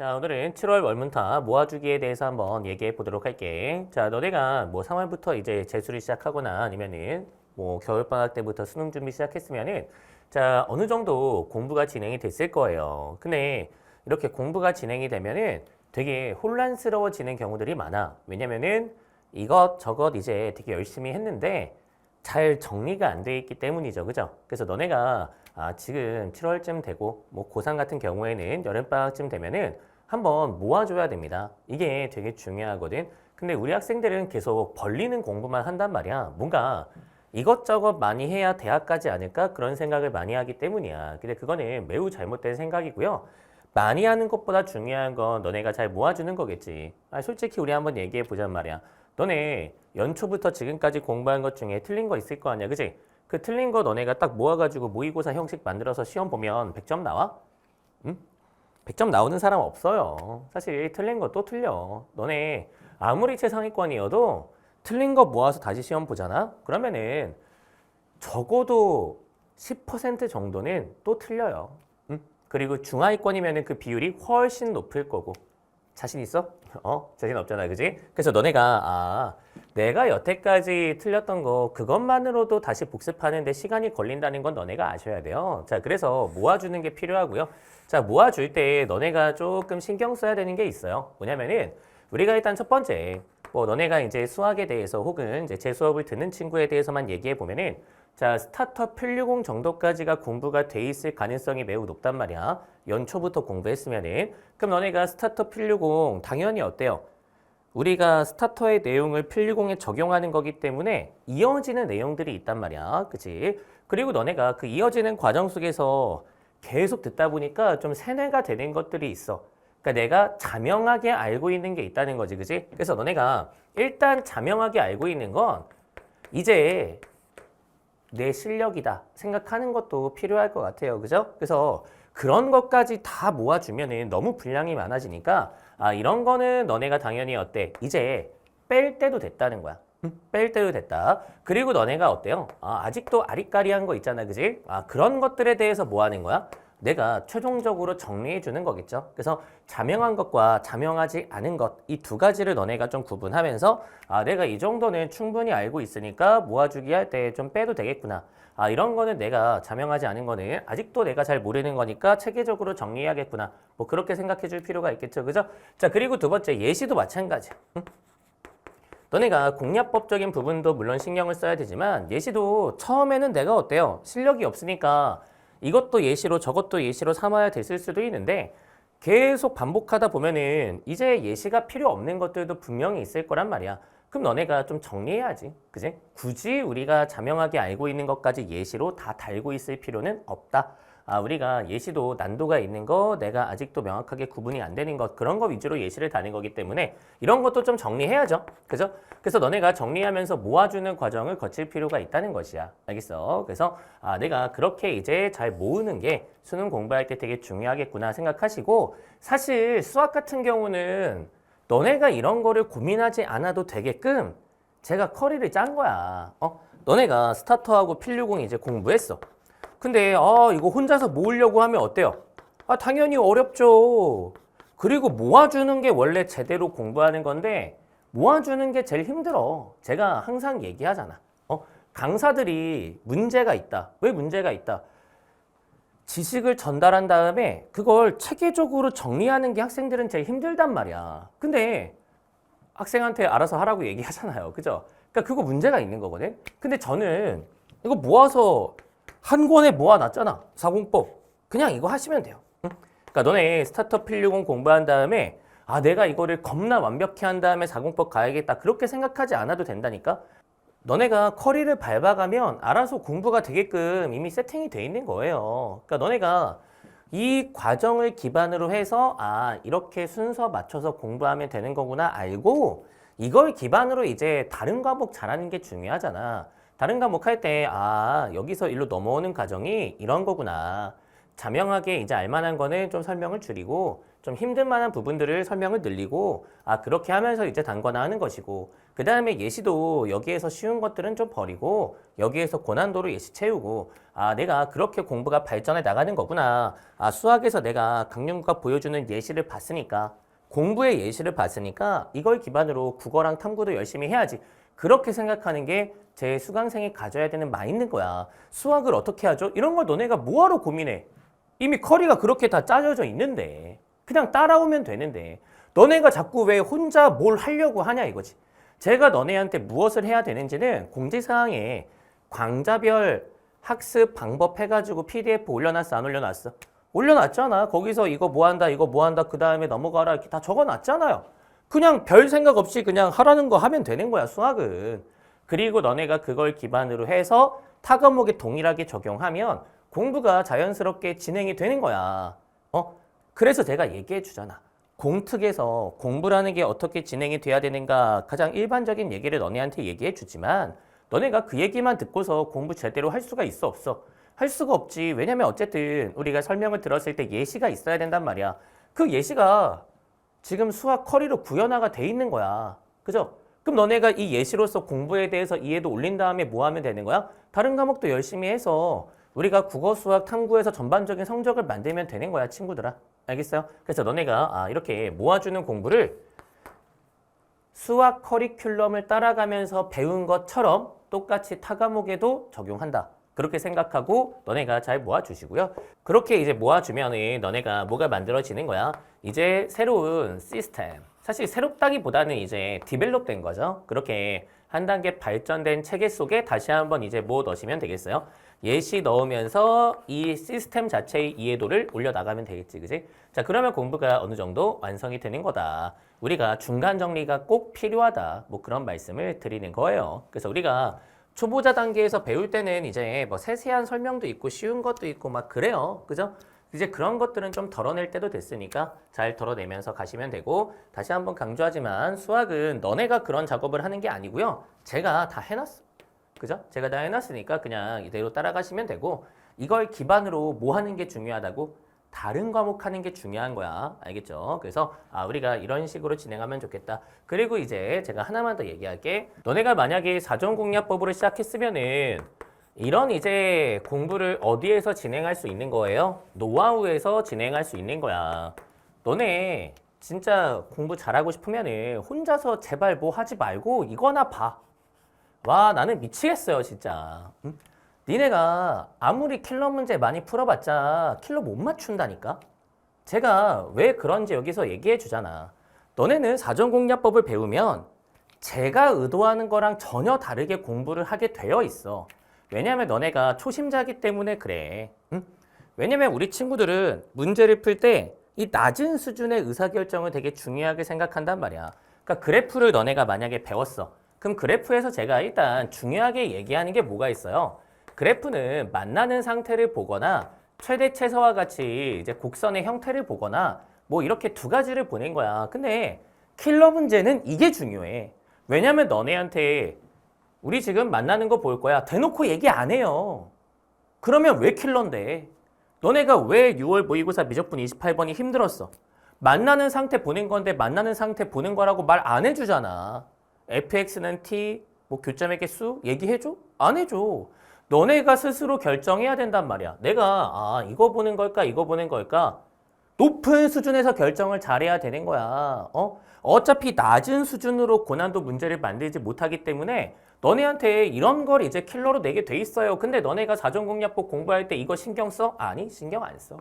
자, 오늘은 7월 월문타 모아주기에 대해서 한번 얘기해 보도록 할게. 자, 너네가 뭐 3월부터 이제 재수를 시작하거나 아니면은 뭐 겨울방학 때부터 수능 준비 시작했으면은 자, 어느 정도 공부가 진행이 됐을 거예요. 근데 이렇게 공부가 진행이 되면은 되게 혼란스러워지는 경우들이 많아. 왜냐면은 이것저것 이제 되게 열심히 했는데 잘 정리가 안 돼 있기 때문이죠. 그죠? 그래서 너네가 아, 지금 7월쯤 되고 뭐 고3 같은 경우에는 여름방학쯤 되면은 한번 모아줘야 됩니다. 이게 되게 중요하거든. 근데 우리 학생들은 계속 벌리는 공부만 한단 말이야. 뭔가 이것저것 많이 해야 대학 가지 않을까? 그런 생각을 많이 하기 때문이야. 근데 그거는 매우 잘못된 생각이고요. 많이 하는 것보다 중요한 건 너네가 잘 모아주는 거겠지. 아, 솔직히 우리 한번 얘기해 보자는 말이야. 너네 연초부터 지금까지 공부한 것 중에 틀린 거 있을 거 아니야, 그지? 그 틀린 거 너네가 딱 모아가지고 모의고사 형식 만들어서 시험 보면 100점 나와? 응? 100점 나오는 사람 없어요. 사실 틀린 거 또 틀려. 너네 아무리 최상위권이어도 틀린 거 모아서 다시 시험 보잖아? 그러면은 적어도 10% 정도는 또 틀려요. 응? 그리고 중하위권이면은 그 비율이 훨씬 높을 거고. 자신 있어? 어? 자신 없잖아, 그지? 그래서 너네가, 아, 내가 여태까지 틀렸던 거, 그것만으로도 다시 복습하는데 시간이 걸린다는 건 너네가 아셔야 돼요. 자, 그래서 모아주는 게 필요하고요. 자, 모아줄 때 너네가 조금 신경 써야 되는 게 있어요. 뭐냐면은, 우리가 일단 첫 번째, 뭐, 너네가 이제 수학에 대해서 혹은 이제 제 수업을 듣는 친구에 대해서만 얘기해 보면은, 자, 스타터 필류공 정도까지가 공부가 돼 있을 가능성이 매우 높단 말이야. 연초부터 공부했으면은. 그럼 너네가 스타터 필류공 당연히 어때요? 우리가 스타터의 내용을 필류공에 적용하는 거기 때문에 이어지는 내용들이 있단 말이야. 그치? 그리고 너네가 그 이어지는 과정 속에서 계속 듣다 보니까 좀 세뇌가 되는 것들이 있어. 그러니까 내가 자명하게 알고 있는 게 있다는 거지. 그치? 그래서 너네가 일단 자명하게 알고 있는 건 이제 내 실력이다 생각하는 것도 필요할 것 같아요. 그죠? 그래서 그런 것까지 다 모아주면은 너무 분량이 많아지니까 아 이런 거는 너네가 당연히 어때? 이제 뺄 때도 됐다는 거야. 응? 뺄 때도 됐다. 그리고 너네가 어때요? 아, 아직도 아리까리한 거 있잖아, 그지? 아 그런 것들에 대해서 뭐 하는 거야? 내가 최종적으로 정리해 주는 거겠죠. 그래서 자명한 것과 자명하지 않은 것 이 두 가지를 너네가 좀 구분하면서 아 내가 이 정도는 충분히 알고 있으니까 모아주기 할 때 좀 빼도 되겠구나. 아 이런 거는 내가 자명하지 않은 거는 아직도 내가 잘 모르는 거니까 체계적으로 정리해야겠구나. 뭐 그렇게 생각해 줄 필요가 있겠죠. 그죠? 자 그리고 두 번째 예시도 마찬가지. 응? 너네가 공략법적인 부분도 물론 신경을 써야 되지만 예시도 처음에는 내가 어때요? 실력이 없으니까 이것도 예시로 저것도 예시로 삼아야 됐을 수도 있는데 계속 반복하다 보면은 이제 예시가 필요 없는 것들도 분명히 있을 거란 말이야. 그럼 너네가 좀 정리해야지. 그지? 굳이 우리가 자명하게 알고 있는 것까지 예시로 다 달고 있을 필요는 없다. 아, 우리가 예시도 난도가 있는 거, 내가 아직도 명확하게 구분이 안 되는 것, 그런 거 위주로 예시를 다는 거기 때문에 이런 것도 좀 정리해야죠. 그죠? 그래서 너네가 정리하면서 모아주는 과정을 거칠 필요가 있다는 것이야. 알겠어? 그래서 아, 내가 그렇게 이제 잘 모으는 게 수능 공부할 때 되게 중요하겠구나 생각하시고 사실 수학 같은 경우는 너네가 이런 거를 고민하지 않아도 되게끔 제가 커리를 짠 거야. 어? 너네가 스타터하고 필류공 이제 공부했어. 근데 아 이거 혼자서 모으려고 하면 어때요? 아 당연히 어렵죠. 그리고 모아주는 게 원래 제대로 공부하는 건데 모아주는 게 제일 힘들어. 제가 항상 얘기하잖아. 어? 강사들이 문제가 있다. 왜 문제가 있다? 지식을 전달한 다음에 그걸 체계적으로 정리하는 게 학생들은 제일 힘들단 말이야. 근데 학생한테 알아서 하라고 얘기하잖아요. 그죠? 그러니까 그거 문제가 있는 거거든. 근데 저는 이거 모아서 한 권에 모아놨잖아. 사공법. 그냥 이거 하시면 돼요. 응? 그러니까 너네 스타트업 필류공 공부한 다음에 아 내가 이거를 겁나 완벽히 한 다음에 사공법 가야겠다. 그렇게 생각하지 않아도 된다니까. 너네가 커리를 밟아가면 알아서 공부가 되게끔 이미 세팅이 돼 있는 거예요. 그러니까 너네가 이 과정을 기반으로 해서 아 이렇게 순서 맞춰서 공부하면 되는 거구나 알고 이걸 기반으로 이제 다른 과목 잘하는 게 중요하잖아. 다른 과목 할 때 아 여기서 일로 넘어오는 과정이 이런 거구나. 자명하게 이제 알만한 거는 좀 설명을 줄이고 좀 힘든 만한 부분들을 설명을 늘리고 아 그렇게 하면서 이제 단권화하는 것이고 그 다음에 예시도 여기에서 쉬운 것들은 좀 버리고 여기에서 고난도로 예시 채우고 아 내가 그렇게 공부가 발전해 나가는 거구나 아 수학에서 내가 강윤구가 보여주는 예시를 봤으니까 공부의 예시를 봤으니까 이걸 기반으로 국어랑 탐구도 열심히 해야지 그렇게 생각하는 게 제 수강생이 가져야 되는 마인드인 거야 수학을 어떻게 하죠? 이런 걸 너네가 뭐하러 고민해 이미 커리가 그렇게 다 짜져져 있는데 그냥 따라오면 되는데 너네가 자꾸 왜 혼자 뭘 하려고 하냐 이거지. 제가 너네한테 무엇을 해야 되는지는 공지사항에 광자별 학습 방법 해가지고 PDF 올려놨어 안 올려놨어? 올려놨잖아. 거기서 이거 뭐 한다 이거 뭐 한다 그 다음에 넘어가라 이렇게 다 적어놨잖아요. 그냥 별 생각 없이 그냥 하라는 거 하면 되는 거야 수학은. 그리고 너네가 그걸 기반으로 해서 타 과목에 동일하게 적용하면 공부가 자연스럽게 진행이 되는 거야. 어? 그래서 제가 얘기해 주잖아. 공특에서 공부라는 게 어떻게 진행이 돼야 되는가 가장 일반적인 얘기를 너네한테 얘기해 주지만 너네가 그 얘기만 듣고서 공부 제대로 할 수가 있어 없어? 할 수가 없지. 왜냐면 어쨌든 우리가 설명을 들었을 때 예시가 있어야 된단 말이야. 그 예시가 지금 수학 커리로 구현화가 돼 있는 거야. 그죠? 그럼 너네가 이 예시로서 공부에 대해서 이해도 올린 다음에 뭐 하면 되는 거야? 다른 과목도 열심히 해서 우리가 국어, 수학, 탐구에서 전반적인 성적을 만들면 되는 거야, 친구들아. 알겠어요? 그래서 너네가 아, 이렇게 모아주는 공부를 수학 커리큘럼을 따라가면서 배운 것처럼 똑같이 타 과목에도 적용한다. 그렇게 생각하고 너네가 잘 모아주시고요. 그렇게 이제 모아주면은 너네가 뭐가 만들어지는 거야? 이제 새로운 시스템. 사실 새롭다기보다는 이제 디벨롭된 거죠. 그렇게 한 단계 발전된 체계 속에 다시 한번 이제 뭐 넣으시면 되겠어요? 예시 넣으면서 이 시스템 자체의 이해도를 올려나가면 되겠지, 그지? 자, 그러면 공부가 어느 정도 완성이 되는 거다. 우리가 중간 정리가 꼭 필요하다. 뭐 그런 말씀을 드리는 거예요. 그래서 우리가 초보자 단계에서 배울 때는 이제 뭐 세세한 설명도 있고 쉬운 것도 있고 막 그래요. 그죠? 이제 그런 것들은 좀 덜어낼 때도 됐으니까 잘 덜어내면서 가시면 되고 다시 한번 강조하지만 수학은 너네가 그런 작업을 하는 게 아니고요. 제가 다 해놨어. 그죠? 제가 다 해놨으니까 그냥 이대로 따라가시면 되고 이걸 기반으로 뭐 하는 게 중요하다고? 다른 과목 하는 게 중요한 거야. 알겠죠? 그래서 아, 우리가 이런 식으로 진행하면 좋겠다. 그리고 이제 제가 하나만 더 얘기할게. 너네가 만약에 사전 공략법으로 시작했으면은 이런 이제 공부를 어디에서 진행할 수 있는 거예요? 노하우에서 진행할 수 있는 거야. 너네 진짜 공부 잘하고 싶으면은 혼자서 제발 뭐 하지 말고 이거나 봐. 와, 나는 미치겠어요, 진짜. 응? 니네가 아무리 킬러 문제 많이 풀어봤자 킬러 못 맞춘다니까? 제가 왜 그런지 여기서 얘기해 주잖아. 너네는 사전 공략법을 배우면 제가 의도하는 거랑 전혀 다르게 공부를 하게 되어 있어. 왜냐면 너네가 초심자기 때문에 그래. 응? 왜냐면 우리 친구들은 문제를 풀 때 이 낮은 수준의 의사결정을 되게 중요하게 생각한단 말이야. 그러니까 그래프를 너네가 만약에 배웠어. 그럼 그래프에서 제가 일단 중요하게 얘기하는 게 뭐가 있어요? 그래프는 만나는 상태를 보거나 최대 최소와 같이 이제 곡선의 형태를 보거나 뭐 이렇게 두 가지를 보는 거야. 근데 킬러 문제는 이게 중요해. 왜냐면 너네한테 우리 지금 만나는 거 볼 거야. 대놓고 얘기 안 해요. 그러면 왜 킬러인데? 너네가 왜 6월 모의고사 미적분 28번이 힘들었어? 만나는 상태 보는 건데 만나는 상태 보는 거라고 말 안 해주잖아. fx는 t, 뭐 교점의 개수 얘기해줘? 안 해줘. 너네가 스스로 결정해야 된단 말이야. 내가 아 이거 보는 걸까 이거 보는 걸까 높은 수준에서 결정을 잘해야 되는 거야. 어? 어차피 낮은 수준으로 고난도 문제를 만들지 못하기 때문에 너네한테 이런 걸 이제 킬러로 내게 돼 있어요. 근데 너네가 사전공략법 공부할 때 이거 신경 써? 아니 신경 안 써.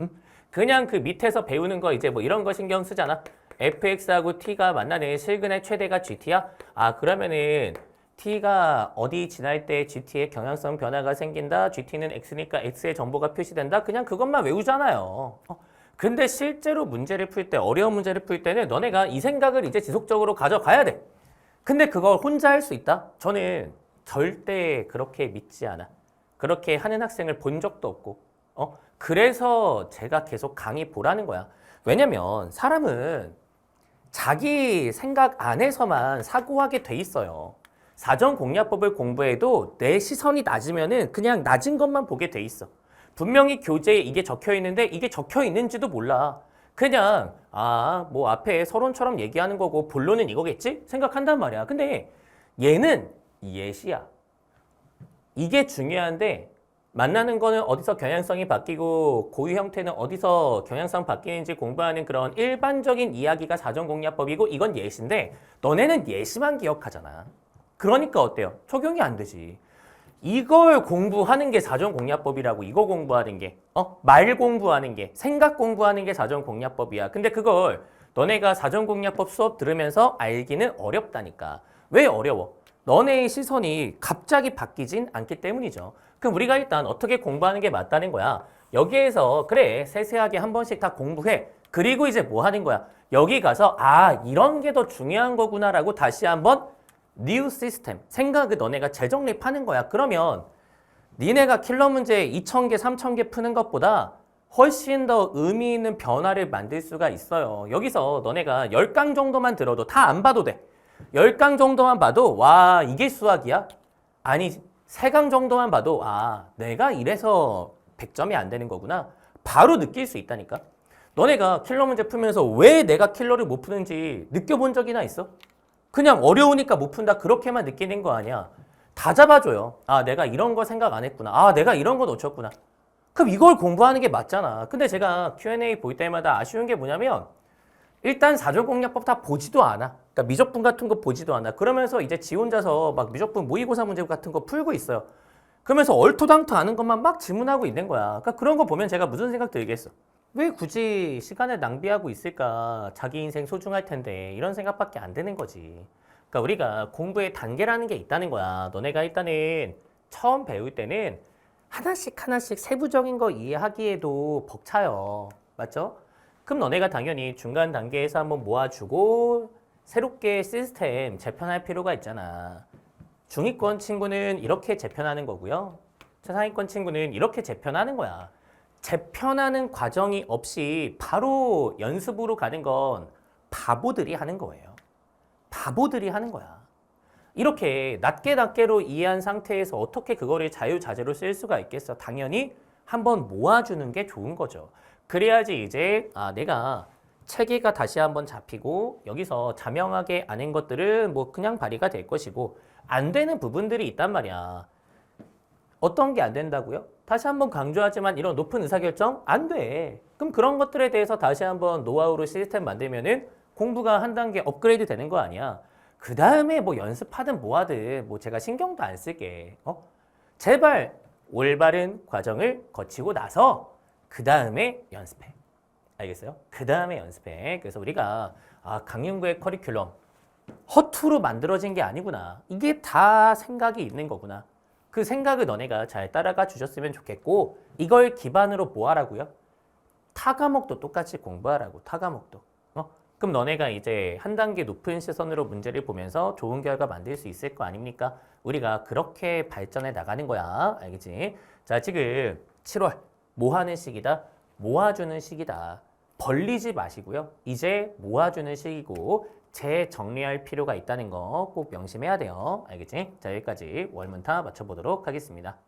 응? 그냥 그 밑에서 배우는 거 이제 뭐 이런 거 신경 쓰잖아. fx하고 t가 만나는 실근의 최대가 gt야? 아 그러면은 t가 어디 지날 때 gt의 경향성 변화가 생긴다. gt는 x니까 x의 정보가 표시된다. 그냥 그것만 외우잖아요. 어? 근데 실제로 문제를 풀 때, 어려운 문제를 풀 때는 너네가 이 생각을 이제 지속적으로 가져가야 돼. 근데 그걸 혼자 할 수 있다? 저는 절대 그렇게 믿지 않아. 그렇게 하는 학생을 본 적도 없고, 어? 그래서 제가 계속 강의 보라는 거야. 왜냐면 사람은 자기 생각 안에서만 사고하게 돼 있어요. 사전 공략법을 공부해도 내 시선이 낮으면은 그냥 낮은 것만 보게 돼 있어. 분명히 교재에 이게 적혀 있는데 이게 적혀 있는지도 몰라. 그냥 아, 뭐 앞에 서론처럼 얘기하는 거고 본론은 이거겠지? 생각한단 말이야. 근데 얘는 예시야. 이게 중요한데 만나는 거는 어디서 경향성이 바뀌고 고유 형태는 어디서 경향성 바뀌는지 공부하는 그런 일반적인 이야기가 사전 공략법이고 이건 예시인데 너네는 예시만 기억하잖아. 그러니까 어때요? 적용이 안 되지. 이걸 공부하는 게 사전공략법이라고 이거 공부하는 게 어? 말 공부하는 게 생각 공부하는 게 사전공략법이야. 근데 그걸 너네가 사전공략법 수업 들으면서 알기는 어렵다니까. 왜 어려워? 너네의 시선이 갑자기 바뀌진 않기 때문이죠. 그럼 우리가 일단 어떻게 공부하는 게 맞다는 거야. 여기에서 그래 세세하게 한 번씩 다 공부해. 그리고 이제 뭐 하는 거야? 여기 가서 아 이런 게 더 중요한 거구나라고 다시 한번 new 시스템 생각을 너네가 재정립하는 거야. 그러면 니네가 킬러 문제 2,000개, 3,000개 푸는 것보다 훨씬 더 의미 있는 변화를 만들 수가 있어요. 여기서 너네가 10강 정도만 들어도 다 안 봐도 돼. 10강 정도만 봐도 와 이게 수학이야? 아니 3강 정도만 봐도 아 내가 이래서 100점이 안 되는 거구나. 바로 느낄 수 있다니까. 너네가 킬러 문제 풀면서 왜 내가 킬러를 못 푸는지 느껴본 적이나 있어? 그냥 어려우니까 못 푼다 그렇게만 느끼는 거 아니야. 다 잡아줘요. 아 내가 이런 거 생각 안 했구나. 아 내가 이런 거 놓쳤구나. 그럼 이걸 공부하는 게 맞잖아. 근데 제가 Q&A 볼 때마다 아쉬운 게 뭐냐면 일단 사전공략법 다 보지도 않아. 그러니까 미적분 같은 거 보지도 않아. 그러면서 이제 지 혼자서 막 미적분 모의고사 문제 같은 거 풀고 있어요. 그러면서 얼토당토 아는 것만 막 질문하고 있는 거야. 그러니까 그런 거 보면 제가 무슨 생각 들겠어. 왜 굳이 시간을 낭비하고 있을까? 자기 인생 소중할 텐데 이런 생각밖에 안 드는 거지. 그러니까 우리가 공부의 단계라는 게 있다는 거야. 너네가 일단은 처음 배울 때는 하나씩 하나씩 세부적인 거 이해하기에도 벅차요. 맞죠? 그럼 너네가 당연히 중간 단계에서 한번 모아주고 새롭게 시스템 재편할 필요가 있잖아. 중위권 친구는 이렇게 재편하는 거고요. 최상위권 친구는 이렇게 재편하는 거야. 재편하는 과정이 없이 바로 연습으로 가는 건 바보들이 하는 거예요. 바보들이 하는 거야. 이렇게 낮게 낮게로 이해한 상태에서 어떻게 그거를 자유자재로 쓸 수가 있겠어? 당연히 한번 모아주는 게 좋은 거죠. 그래야지 이제 아 내가 체계가 다시 한번 잡히고 여기서 자명하게 아는 것들은 뭐 그냥 발휘가 될 것이고 안 되는 부분들이 있단 말이야. 어떤 게 안 된다고요? 다시 한번 강조하지만 이런 높은 의사결정 안 돼. 그럼 그런 것들에 대해서 다시 한번 노하우로 시스템 만들면은 공부가 한 단계 업그레이드 되는 거 아니야. 그 다음에 뭐 연습하든 뭐하든 뭐 제가 신경도 안 쓸게. 어? 제발 올바른 과정을 거치고 나서 그 다음에 연습해. 알겠어요? 그 다음에 연습해. 그래서 우리가 아, 강윤구의 커리큘럼 허투루 만들어진 게 아니구나. 이게 다 생각이 있는 거구나. 그 생각을 너네가 잘 따라가 주셨으면 좋겠고 이걸 기반으로 뭐 하라고요? 타 과목도 똑같이 공부하라고 타 과목도. 어? 그럼 너네가 이제 한 단계 높은 시선으로 문제를 보면서 좋은 결과 만들 수 있을 거 아닙니까? 우리가 그렇게 발전해 나가는 거야. 알겠지? 자, 지금 7월 뭐 하는 시기다? 모아주는 시기다. 벌리지 마시고요. 이제 모아주는 시기고 재정리할 필요가 있다는 거 꼭 명심해야 돼요. 알겠지? 자, 여기까지 월문타 맞춰보도록 하겠습니다.